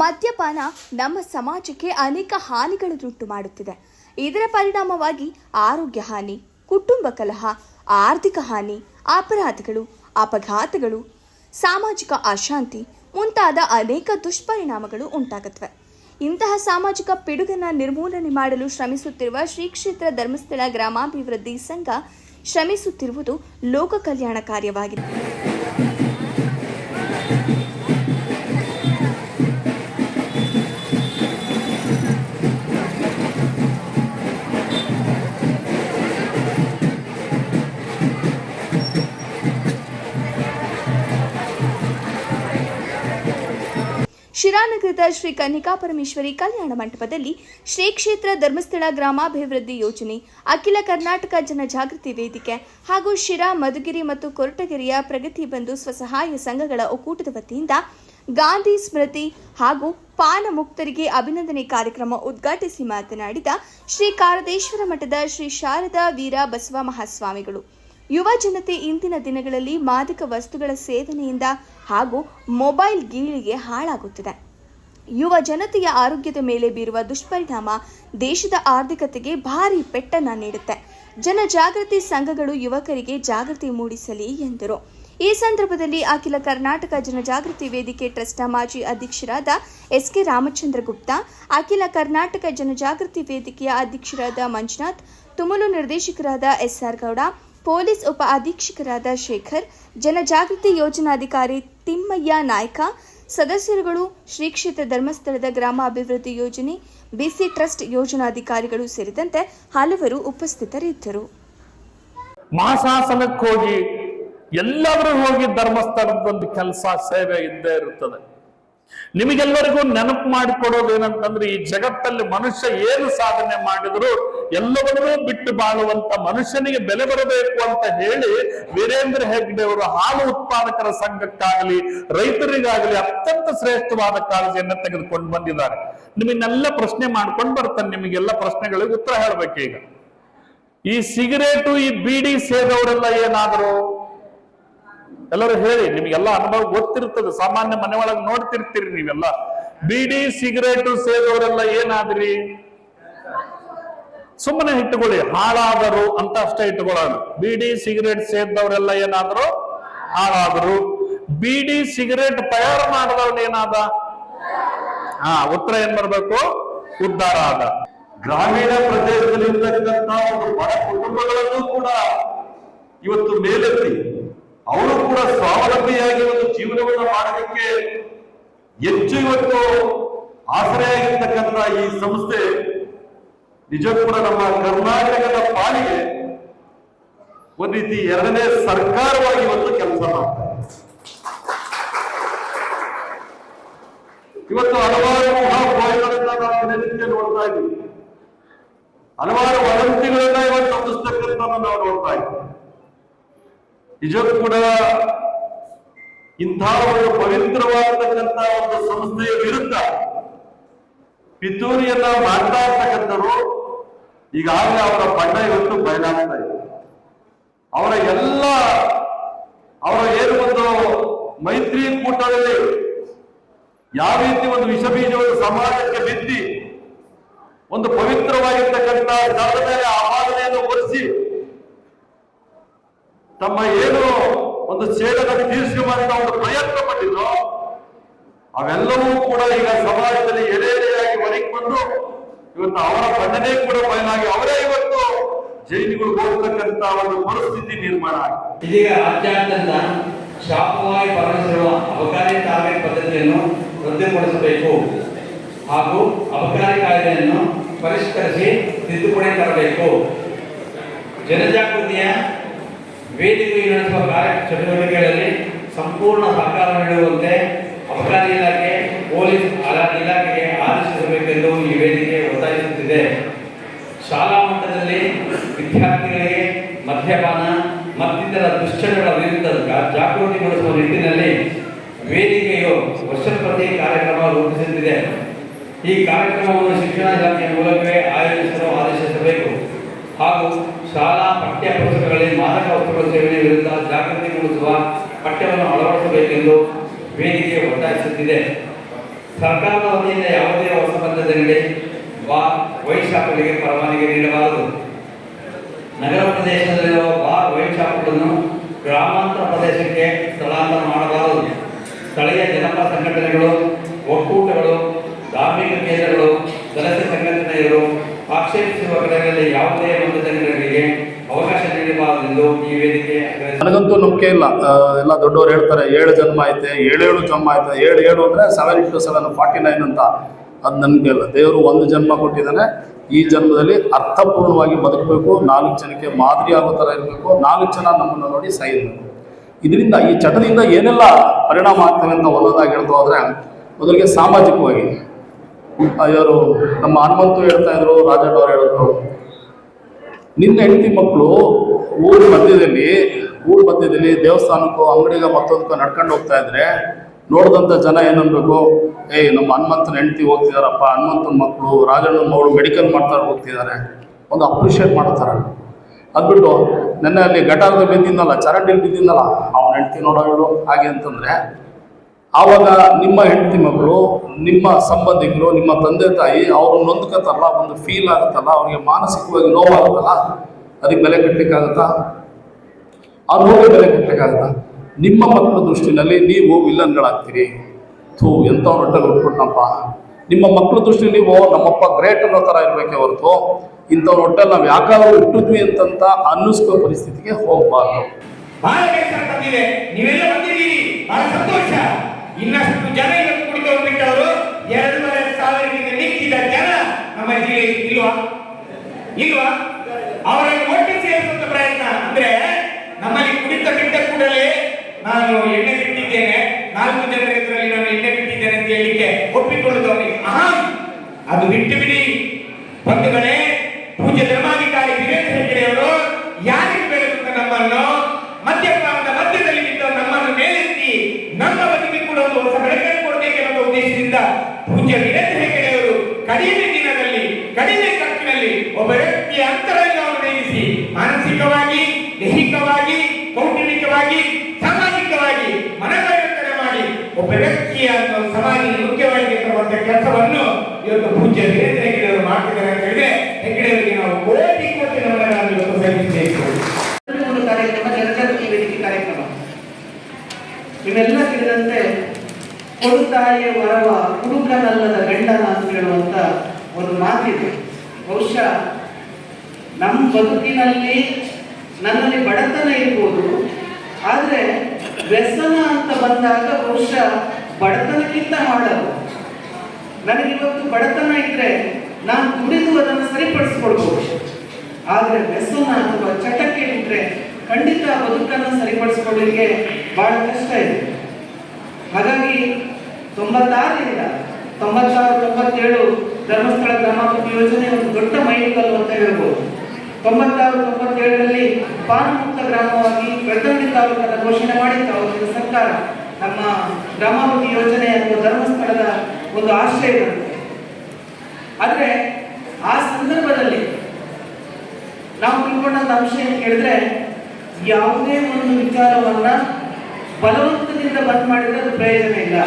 ಮದ್ಯಪಾನ ನಮ್ಮ ಸಮಾಜಕ್ಕೆ ಅನೇಕ ಹಾನಿಗಳನ್ನುಂಟು ಮಾಡುತ್ತಿದೆ. ಇದರ ಪರಿಣಾಮವಾಗಿ ಆರೋಗ್ಯ ಹಾನಿ, ಕುಟುಂಬ ಕಲಹ, ಆರ್ಥಿಕ ಹಾನಿ, ಅಪರಾಧಗಳು, ಅಪಘಾತಗಳು, ಸಾಮಾಜಿಕ ಅಶಾಂತಿ ಮುಂತಾದ ಅನೇಕ ದುಷ್ಪರಿಣಾಮಗಳು ಉಂಟಾಗುತ್ತವೆ. ಇಂತಹ ಸಾಮಾಜಿಕ ಪಿಡುಗನ್ನು ನಿರ್ಮೂಲನೆ ಮಾಡಲು ಶ್ರಮಿಸುತ್ತಿರುವ ಶ್ರೀ ಕ್ಷೇತ್ರ ಧರ್ಮಸ್ಥಳ ಗ್ರಾಮಾಭಿವೃದ್ಧಿ ಸಂಘ ಶ್ರಮಿಸುತ್ತಿರುವುದು ಲೋಕ ಕಲ್ಯಾಣ ಕಾರ್ಯವಾಗಿದೆ. ಶಿರಾನಗರದ ಶ್ರೀ ಕನ್ನಿಕಾ ಪರಮೇಶ್ವರಿ ಕಲ್ಯಾಣ ಮಂಟಪದಲ್ಲಿ ಶ್ರೀ ಕ್ಷೇತ್ರ ಧರ್ಮಸ್ಥಳ ಗ್ರಾಮಾಭಿವೃದ್ಧಿ ಯೋಜನೆ, ಅಖಿಲ ಕರ್ನಾಟಕ ಜನಜಾಗೃತಿ ವೇದಿಕೆ ಹಾಗೂ ಶಿರಾ, ಮಧುಗಿರಿ ಮತ್ತು ಕೊರಟಗೆರೆಯ ಪ್ರಗತಿ ಬಂಧು ಸ್ವಸಹಾಯ ಸಂಘಗಳ ಒಕ್ಕೂಟದ ವತಿಯಿಂದ ಗಾಂಧಿ ಸ್ಮೃತಿ ಹಾಗೂ ಪಾನ ಮುಕ್ತರಿಗೆ ಅಭಿನಂದನೆ ಕಾರ್ಯಕ್ರಮ ಉದ್ಘಾಟಿಸಿ ಮಾತನಾಡಿದ ಶ್ರೀ ಕಾರದೇಶ್ವರ ಮಠದ ಶ್ರೀ ಶಾರದಾ ವೀರ ಬಸವ ಮಹಾಸ್ವಾಮಿಗಳು. ಯುವ ಜನತೆ ಇಂದಿನ ದಿನಗಳಲ್ಲಿ ಮಾದಕ ವಸ್ತುಗಳ ಸೇವನೆಯಿಂದ ಹಾಗೂ ಮೊಬೈಲ್ ಗೀಳಿಗೆ ಹಾಳಾಗುತ್ತಿದೆ. ಯುವ ಜನತೆಯ ಆರೋಗ್ಯದ ಮೇಲೆ ಬೀರುವ ದುಷ್ಪರಿಣಾಮ ದೇಶದ ಆರ್ಥಿಕತೆಗೆ ಭಾರಿ ಪೆಟ್ಟನ್ನ ನೀಡುತ್ತೆ. ಜನಜಾಗೃತಿ ಸಂಘಗಳು ಯುವಕರಿಗೆ ಜಾಗೃತಿ ಮೂಡಿಸಲಿ ಎಂದರು. ಈ ಸಂದರ್ಭದಲ್ಲಿ ಅಖಿಲ ಕರ್ನಾಟಕ ಜನಜಾಗೃತಿ ವೇದಿಕೆ ಟ್ರಸ್ಟ್ನ ಮಾಜಿ ಅಧ್ಯಕ್ಷರಾದ ಎಸ್ ಕೆ ರಾಮಚಂದ್ರ ಗುಪ್ತಾ, ಅಖಿಲ ಕರ್ನಾಟಕ ಜನಜಾಗೃತಿ ವೇದಿಕೆಯ ಅಧ್ಯಕ್ಷರಾದ ಮಂಜುನಾಥ್, ತುಮಲು ನಿರ್ದೇಶಕರಾದ ಎಸ್ ಆರ್ ಗೌಡ ಪೊಲೀಸ್ ಉಪ ಅಧೀಕ್ಷಕರಾದ ಶೇಖರ್ ಜನಜಾಗೃತಿ ಯೋಜನಾಧಿಕಾರಿ ತಿಮ್ಮಯ್ಯ ನಾಯ್ಕ, ಸದಸ್ಯರುಗಳು ಶ್ರೀ ಕ್ಷೇತ್ರ ಧರ್ಮಸ್ಥಳದ ಗ್ರಾಮಾಭಿವೃದ್ಧಿ ಯೋಜನೆ, ಬಿಸಿ ಟ್ರಸ್ಟ್ ಯೋಜನಾಧಿಕಾರಿಗಳು ಸೇರಿದಂತೆ ಹಲವರು ಉಪಸ್ಥಿತರಿದ್ದರು. ಮಾಸಾಸನಕ್ಕೆ ಹೋಗಿ ಎಲ್ಲರೂ ಹೋಗಿ ಧರ್ಮಸ್ಥಳದ ಒಂದು ಕೆಲಸ ಸೇವೆ ಇದ್ದೇ ಇರುತ್ತದೆ. ನಿಮಗೆಲ್ಲರಿಗೂ ನೆನಪು ಮಾಡಿಕೊಡೋದು ಏನಂತಂದ್ರೆ, ಈ ಜಗತ್ತಲ್ಲಿ ಮನುಷ್ಯ ಏನು ಸಾಧನೆ ಮಾಡಿದ್ರು ಎಲ್ಲವನ್ನೂ ಬಿಟ್ಟು ಬಾಳುವಂತ ಮನುಷ್ಯನಿಗೆ ಬೆಲೆ ಬರಬೇಕು ಅಂತ ಹೇಳಿ ವೀರೇಂದ್ರ ಹೆಗ್ಡೆ ಅವರು ಹಾಲು ಉತ್ಪಾದಕರ ಸಂಘಕ್ಕಾಗಲಿ, ರೈತರಿಗಾಗಲಿ ಅತ್ಯಂತ ಶ್ರೇಷ್ಠವಾದ ಕಾಳಜಿಯನ್ನು ತೆಗೆದುಕೊಂಡು ಬಂದಿದ್ದಾರೆ. ನಿಮ್ಮನ್ನೆಲ್ಲ ಪ್ರಶ್ನೆ ಮಾಡ್ಕೊಂಡು ಬರ್ತಾನೆ, ನಿಮಗೆಲ್ಲ ಪ್ರಶ್ನೆಗಳಿಗೆ ಉತ್ತರ ಹೇಳ್ಬೇಕೀಗ ಈ ಸಿಗರೇಟು, ಈ ಬೀಡಿ ಸೇದವರೆಲ್ಲ ಏನಾದ್ರು ಎಲ್ಲರೂ ಹೇಳಿ ನಿಮಗೆಲ್ಲ ಅನುಭವ ಗೊತ್ತಿರ್ತದೆ. ಸಾಮಾನ್ಯ ಮನೆ ಒಳಗೆ ನೋಡ್ತಿರ್ತೀರಿ ನೀವೆಲ್ಲ. ಬೀಡಿ, ಸಿಗರೇಟ್ ಸೇದವರೆಲ್ಲ ಏನಾದ್ರಿ? ಸುಮ್ಮನೆ ಇಟ್ಟುಕೊಳ್ಳಿ. ಹಾಳಾದರು ಅಂತ ಅಷ್ಟೇ ಇಟ್ಟುಕೊಳ್ಳೋಣ ಬೀಡಿ, ಸಿಗರೇಟ್ ಸೇದವರೆಲ್ಲ ಏನಾದ್ರು ಹಾಳಾದರು. ಬೀಡಿ, ಸಿಗರೇಟ್ ತಯಾರು ಮಾಡಿದವ್ರು ಏನಾದ? ಹಾ, ಉತ್ತರ ಏನ್ ಬರ್ಬೇಕು? ಉದ್ಧಾರ ಆದ. ಗ್ರಾಮೀಣ ಪ್ರದೇಶದಲ್ಲಿ ಇರತಕ್ಕಂತ ಒಂದು ಬಡ ಕುಟುಂಬಗಳನ್ನು ಕೂಡ ಇವತ್ತು ಮೇಲೆತ್ತಿ. ಅವರು ಕೂಡ ಸ್ವಾವಲಂಬಿಯಾಗಿ ಒಂದು ಜೀವನವನ್ನು ಮಾಡೋದಕ್ಕೆ ಹೆಚ್ಚು ಇವತ್ತು ಆಸರೆಯಾಗಿರ್ತಕ್ಕಂಥ ಈ ಸಂಸ್ಥೆ ನಿಜಕ್ಕೂ ಕೂಡ ನಮ್ಮ ಕರ್ನಾಟಕದ ಪಾಲಿಗೆ ಒಂದ್ ರೀತಿ ಎರಡನೇ ಸರ್ಕಾರವಾಗಿ ಇವತ್ತು ಕೆಲಸ ಇವತ್ತು ಹಲವಾರು ಮಹಾಭಾವಿಗಳನ್ನ ನಾವು ದಿನನಿತ್ಯ ನೋಡ್ತಾ ಇದ್ದೀವಿ. ಹಲವಾರು ವದಂತಿಗಳನ್ನ ಇವತ್ತು ತಪ್ಪಿಸ್ತಕ್ಕಂಥ ನಾವು ನೋಡ್ತಾ ಇದ್ದೀವಿ. ನಿಜಕ್ಕೂ ಕೂಡ ಇಂಥ ಒಂದು ಪವಿತ್ರವಾಗಿರ್ತಕ್ಕಂಥ ಒಂದು ಸಂಸ್ಥೆಯ ವಿರುದ್ಧ ಪಿತೂರಿಯನ್ನ ಮಾಡ್ತಾ ಇರ್ತಕ್ಕಂಥವ್ರು ಈಗಾಗಲೇ ಅವರ ಬಣ್ಣ ಇವತ್ತು ಬಯಲಾಗ್ತಾ ಇದೆ. ಅವರ ಎಲ್ಲ ಅವರ ಏನು ಒಂದು ಮೈತ್ರಿ ಕೂಟದಲ್ಲಿ ಯಾವ ರೀತಿ ಒಂದು ವಿಷ ಬೀಜವನ್ನು ಸಮಾಜಕ್ಕೆ ಬಿತ್ತಿ ಒಂದು ಪವಿತ್ರವಾಗಿರ್ತಕ್ಕಂಥ ಸ್ಥಳದ ತಮ್ಮ ಏನು ಒಂದು ಸೇಡನ್ನು ತೀರಿಸಿಕೊಳ್ಳುವಂತ ಒಂದು ಪ್ರಯತ್ನ ಪಟ್ಟಿದ್ರು, ಅವೆಲ್ಲವೂ ಕೂಡ ಈಗ ಸಮಾಜದಲ್ಲಿ ಎಲೆ ಎಲೆಯಾಗಿ ಹೊರಗೆ ಬಂದು ಇವತ್ತು ಅವರ ಬಣ್ಣನೆ ಕೂಡ ಬಯಲಾಗಿ ಅವರೇ ಇವತ್ತು ಜೈಲಿಗಳು ಹೋಗ್ತಕ್ಕಂತ ಒಂದು ಪರಿಸ್ಥಿತಿ ನಿರ್ಮಾಣ ಆಗಿದೆ. ಇದೀಗ ರಾಜ್ಯಾದ್ಯಂತ ಶಾಪವಾಗಿ ಪರಿಣಿಸಿರುವ ಅಬಕಾರಿ ಟಾರ್ಗೆಟ್ ಪದ್ಧತಿಯನ್ನು ರದ್ದುಪಡಿಸಬೇಕು ಹಾಗೂ ಅಬಕಾರಿ ಕಾಯ್ದೆಯನ್ನು ಪರಿಷ್ಕರಿಸಿ ತಿದ್ದುಪಡಿ ತರಬೇಕು. ಜನಜಾಗೃತಿಯ ವೇದಿಕೆ ನಡೆಸುವ ಕಾರ್ಯ ಚಟುವಟಿಕೆಗಳಲ್ಲಿ ಸಂಪೂರ್ಣ ಸಹಕಾರ ನೀಡುವಂತೆ ಅಬಕಾರಿ ಇಲಾಖೆ, ಪೊಲೀಸ್ ಇಲಾಖೆಗೆ ಆದೇಶಿಸಬೇಕೆಂದು ಈ ವೇದಿಕೆ ಒತ್ತಾಯಿಸುತ್ತಿದೆ. ಶಾಲಾ ಮಟ್ಟದಲ್ಲಿ ವಿದ್ಯಾರ್ಥಿಗಳಿಗೆ ಮದ್ಯಪಾನ ಮತ್ತಿತರ ದುಶ್ಚಟಗಳ ವಿರುದ್ಧ ಜಾಗೃತಿಗೊಳಿಸುವ ನಿಟ್ಟಿನಲ್ಲಿ ವೇದಿಕೆಯು ವರ್ಷಪ್ರತಿ ಕಾರ್ಯಕ್ರಮ ರೂಪಿಸುತ್ತಿದೆ. ಈ ಕಾರ್ಯಕ್ರಮವನ್ನು ಶಿಕ್ಷಣ ಇಲಾಖೆಯ ಮೂಲಕವೇ ಆಯೋಜಿಸಲು ಆದೇಶಿಸಬೇಕು. ಹಾಗೂ ಶಾಲಾ ಪಠ್ಯ ಪುಸ್ತಕಗಳಲ್ಲಿ ಮಾದಕ ವಸ್ತುಗಳ ಸೇವನೆ ವಿರುದ್ಧ ಜಾಗೃತಿ ಮೂಡಿಸುವ ಪಠ್ಯವನ್ನು ಅಳವಡಿಸಬೇಕೆಂದು ವೇದಿಕೆ ಒತ್ತಾಯಿಸುತ್ತಿದೆ. ಸರ್ಕಾರದ ವತಿಯಿಂದ ಯಾವುದೇ ಹೊಸ ಪದ್ಧತಿಯಲ್ಲಿ ಬಾ ವೈನ್ ಶಾಪ್ಗಳಿಗೆ ಪರವಾನಗಿ ನೀಡಬಾರದು. ನಗರ ಪ್ರದೇಶದಲ್ಲಿರುವ ಬಾರ್ ವೈನ್ ಗ್ರಾಮಾಂತರ ಪ್ರದೇಶಕ್ಕೆ ಸ್ಥಳಾಂತರ ಮಾಡಬಾರದು. ಸ್ಥಳೀಯ ಜನಪರ ಸಂಘಟನೆಗಳು, ಒಕ್ಕೂಟಗಳು, ಧಾರ್ಮಿಕ ಕೇಂದ್ರಗಳು ಸದಸ್ಯ ಸಂಘಟನೆಗಳು ಆಕ್ಷೇಪಿಸುವ ಕಡೆಗಳಲ್ಲಿ ಯಾವುದೇ ನನಗಂತೂ ನಂಬಿಕೆ ಇಲ್ಲ. ಎಲ್ಲ ದೊಡ್ಡವರು ಹೇಳ್ತಾರೆ, ಏಳು ಜನ್ಮ ಐತೆ ಏಳೇಳು ಜನ್ಮ ಐತೆ ಏಳು ಏಳು ಅಂದ್ರೆ seven into seven forty nine ಅಂತ. ಅದು ನನಗೆ ಇಲ್ಲ. ದೇವರು ಒಂದು ಜನ್ಮ ಕೊಟ್ಟಿದ್ದಾನೆ. ಈ ಜನ್ಮದಲ್ಲಿ ಅರ್ಥಪೂರ್ಣವಾಗಿ ಬದುಕಬೇಕು. ನಾಲ್ಕು ಜನಕ್ಕೆ ಮಾದರಿ ಆಗೋ ಥರ ಇರಬೇಕು. ನಾಲ್ಕು ಜನ ನಮ್ಮನ್ನು ನೋಡಿ ಸಾಯಬೇಕು ಇದರಿಂದ, ಈ ಚಟದಿಂದ ಏನೆಲ್ಲ ಪರಿಣಾಮ ಆಗ್ತವೆ ಅಂತ ಒಂದೊಂದಾಗಿ ಹೇಳ್ತಾ ಹೋದರೆ, ಮೊದಲಿಗೆ ಸಾಮಾಜಿಕವಾಗಿ. ಇವರು ನಮ್ಮ ಹನುಮಂತು ಹೇಳ್ತಾ ಇದ್ರು, ರಾಜಣ್ಣವ್ರು ಹೇಳಿದ್ರು. ನಿನ್ನ ಹೆಂಡತಿ ಮಕ್ಕಳು ಊರ ಮಧ್ಯದಲ್ಲಿ ಊರ ಮಧ್ಯದಲ್ಲಿ ದೇವಸ್ಥಾನಕ್ಕೂ ಅಂಗಡಿಗೆ ಮತ್ತೊಂದಕ್ಕೋ ನಡ್ಕೊಂಡು ಹೋಗ್ತಾ ಇದ್ರೆ ನೋಡಿದಂಥ ಜನ ಏನನ್ಬೇಕು? ಏಯ್, ನಮ್ಮ ಹನುಮಂತನ ಹೆಂಡತಿ ಹೋಗ್ತಿದಾರಪ್ಪ, ಹನುಮಂತನ ಮಕ್ಕಳು, ರಾಜಣ್ಣನ ಮಗಳು ಮೆಡಿಕಲ್ ಮಾಡ್ತಾರೆ ಹೋಗ್ತಿದ್ದಾರೆ ಒಂದು ಅಪ್ರಿಷಿಯೇಟ್ ಮಾಡ್ತಾರೆ ಅದ್ಬಿಟ್ಟು ನೆನ್ನೆ ಅಲ್ಲಿ ಗಟಾರದ ಬಿದ್ದಿದ್ದಲ್ಲ ಚರಂಡಿ ಬಿದ್ದಿದ್ದಲ್ಲ ಅವನ ಹೆಂಡತಿ ನೋಡೋಳು ಹಾಗೆ ಅಂತಂದ್ರೆ, ಆವಾಗ ನಿಮ್ಮ ಹೆಂಡತಿ ಮಕ್ಕಳು ನಿಮ್ಮ ಸಂಬಂಧಿಕರು, ನಿಮ್ಮ ತಂದೆ ತಾಯಿ, ಅವರು ನೊಂದ್ಕೋತಾರಲ್ಲ, ಒಂದು ಫೀಲ್ ಆಗುತ್ತಲ್ಲ, ಅವ್ರಿಗೆ ಮಾನಸಿಕವಾಗಿ ನೋವಾಗುತ್ತಲ್ಲ ಅದಕ್ಕೆ ಬೆಲೆ ಕಟ್ಟಲಿಕ್ಕಾಗತ್ತಾ ನೋವಿಗೆ ಬೆಲೆ ಕಟ್ಟಲಿಕ್ಕಾಗತ್ತಾ ನಿಮ್ಮ ಮಕ್ಕಳ ದೃಷ್ಟಿನಲ್ಲಿ ನೀವು ವಿಲನ್ಗಳಾಗ್ತೀರಿ ಥೂ, ಎಂಥವ್ರು ಹೊಟ್ಟೆಗೆ ಹೊಟ್ಬಿಟ್ನಪ್ಪ ನಿಮ್ಮ ಮಕ್ಕಳ ದೃಷ್ಟಿಯಲ್ಲಿ ನೀವು ನಮ್ಮಪ್ಪ ಗ್ರೇಟ್ ಅನ್ನೋ ಥರ ಇರಬೇಕೆ ಹೊರತು, ಇಂಥವ್ರ ಹೊಟ್ಟೆಲ್ಲಿ ನಾವು ಯಾಕಾದ್ರೂ ಹುಟ್ಟಿದ್ವಿ ಅಂತಂತ ಅನ್ನಿಸ್ಕೋ ಪರಿಸ್ಥಿತಿಗೆ ಹೋಗಬಾರ್ದು. ಬಹಳ ಬೇಸರ ತಂದಿದೆ ನೀವೆಲ್ಲ ಬಂದಿದ್ದೀರಿ. ಬಹಳ ಸಂತೋಷ. ಇನ್ನಷ್ಟು ಜನ ಇವತ್ತು ಕುಡಿದು ಬಿಟ್ಟವರು ಎರಡೂವರೆ ಸಾವಿರದಿಂದ ನಿಂತಿದ್ದ ಜನ. ನಮ್ಮ ಜಿಲ್ಲೆ ಇಲ್ವಾ? ಇಲ್ವಾ? ಅವರನ್ನು ಒಟ್ಟು ಸೇರಿಸುವಂತ ಪ್ರಯತ್ನ. ಅಂದ್ರೆ ನಮ್ಮಲ್ಲಿ ಕುಡಿತ ಬಿಟ್ಟ ಕೂಡಲೇ ನಾನು ಎಣ್ಣೆ ಬಿಟ್ಟಿದ್ದೇನೆ. ನಾಲ್ಕು ಜನರ ಇದರಲ್ಲಿ ನಾನು ಎಣ್ಣೆ ಬಿಟ್ಟಿದ್ದೇನೆ ಅಂತ ಹೇಳಿಕ್ಕೆ ಒಪ್ಪಿಕೊಳ್ಳುದು ಅವರಿಗೆ ಅಹಂ. ಅದು ಬಿಟ್ಟು ಬಿಡಿ. ಬಂಧುಗಳೇ ಪೂಜ್ಯ ಧರ್ಮಾಧಿಕಾರಿ ವೀರೇಂದ್ರ ಹೆಗ್ಗಡೆಯವರು ಯಾರಿಗೆ ಬೆಳೆದ ನಮ್ಮನ್ನು ಮದ್ಯಪಾನದ ಮಧ್ಯದಲ್ಲಿ ಬಿದ್ದ ನಮ್ಮನ್ನು ಮೇಲೆತ್ತಿ ನಮ್ಮ ಬದುಕಿಗೆ ಕೂಡ ಒಂದು ಹೊಸ ಬೆಳಕನ್ನು ಕೊಡಬೇಕೆಂಬ ಉದ್ದೇಶದಿಂದ ಪೂಜ್ಯ ವೀರೇಂದ್ರ ಹೆಗ್ಗಡೆಯವರು ಕಡಿಮೆ ದಿನದಲ್ಲಿ ಕಡಿಮೆ ಖರ್ಚಿನಲ್ಲಿ ಒಬ್ಬ ವ್ಯಕ್ತಿಯ ಅಂತರಂಗವನ್ನು ನೇಮಿಸಿ ಮಾನಸಿಕವಾಗಿ, ದೈಹಿಕವಾಗಿ, ಕೌಟುಂಬಿಕವಾಗಿ, ಸಾಮಾಜಿಕವಾಗಿ ಮನಪರಿವರ್ತನೆ ಮಾಡಿ ಒಬ್ಬ ವ್ಯಕ್ತಿಯ ಸಮಾಜ ಮುಖ್ಯವಾಗಿ ತರುವಂತ ಕೆಲಸವನ್ನು ಇವತ್ತು ಪೂಜ್ಯ ವೀರೇಂದ್ರ ಹೆಗ್ಗಡೆಯವರು ಮಾಡ್ತಿದ್ದಾರೆ ಅಂತ ಹೇಳಿದ್ರೆ ಹೆಗ್ಗಡೆಯವರಿಗೆ ನಾವು ಕೋಟಿ ಕೋಟಿ ನಮನಗಳನ್ನು ಇವತ್ತು ಸಲ್ಲಿಸಬೇಕು. ಕಾರ್ಯಕ್ರಮ, ಜನಜಾಗೃತಿ ವೇದಿಕೆ ಕಾರ್ಯಕ್ರಮ. ಇವೆಲ್ಲ ತಿಳಿದಂತೆ ಕೊಡುತ್ತಾಯೆ ವರವ ಹುಡುಗನಲ್ಲದ ಗಂಡನ ಅಂತ ಹೇಳುವಂತ ಒಂದು ಮಾತಿದೆ. ಬಹುಶಃ ನಮ್ಮ ಬದುಕಿನಲ್ಲಿ ನನ್ನಲ್ಲಿ ಬಡತನ ಇರ್ಬೋದು, ಆದರೆ ವ್ಯಸನ ಅಂತ ಬಂದಾಗ ಬಹುಶಃ ಬಡತನಕ್ಕಿಂತ ಹಾಳದು ನನಗಿವತ್ತು ಬಡತನ ಇದ್ರೆ ನಾನು ಕುಡಿದು ಅದನ್ನು ಸರಿಪಡಿಸ್ಕೊಳ್ಬೋದು. ಆದರೆ ವ್ಯಸನ ಅಥವಾ ಚಟಕ್ಕೆ ಇಟ್ಟರೆ ಖಂಡಿತ ಬದುಕನ್ನು ಸರಿಪಡಿಸ್ಕೊಳ್ಳಿಕ್ಕೆ ಬಹಳ ಕಷ್ಟ ಇದೆ. ಹಾಗಾಗಿ ತೊಂಬತ್ತಾರರಿಂದ ತೊಂಬತ್ತಾರು ತೊಂಬತ್ತೇಳು ಧರ್ಮಸ್ಥಳ ಗ್ರಾಮಾಭಿವೃದ್ಧಿ ಯೋಜನೆ ಒಂದು ದೊಡ್ಡ ಮೈಲಿಗಲ್ಲು ಅಂತ ಹೇಳ್ಬೋದು. ತೊಂಬತ್ತಾರು ತೊಂಬತ್ತೇಳರಲ್ಲಿ ಪಾನಮುಕ್ತ ಗ್ರಾಮವಾಗಿ ಬೆಳ್ತಂಗಡಿ ತಾಲೂಕನ್ನು ಘೋಷಣೆ ಮಾಡಿತ್ತು ಅವತ್ತಿನ ಸರ್ಕಾರ. ನಮ್ಮ ಗ್ರಾಮಾಭಿವೃದ್ಧಿ ಯೋಜನೆ ಅನ್ನುವ ಧರ್ಮಸ್ಥಳದ ಒಂದು ಆಶ್ರಯ ಇರುತ್ತೆ ಆದರೆ ಆ ಸಂದರ್ಭದಲ್ಲಿ ನಾವು ತಿಳ್ಕೊಂಡಂತ ಅಂಶ ಏನು ಕೇಳಿದ್ರೆ, ಯಾವುದೇ ಒಂದು ವಿಚಾರವನ್ನ ಬಲವಂತದಿಂದ ಬಂದ್ ಮಾಡಿದ್ರೆ ಪ್ರಯೋಜನ ಇಲ್ಲ.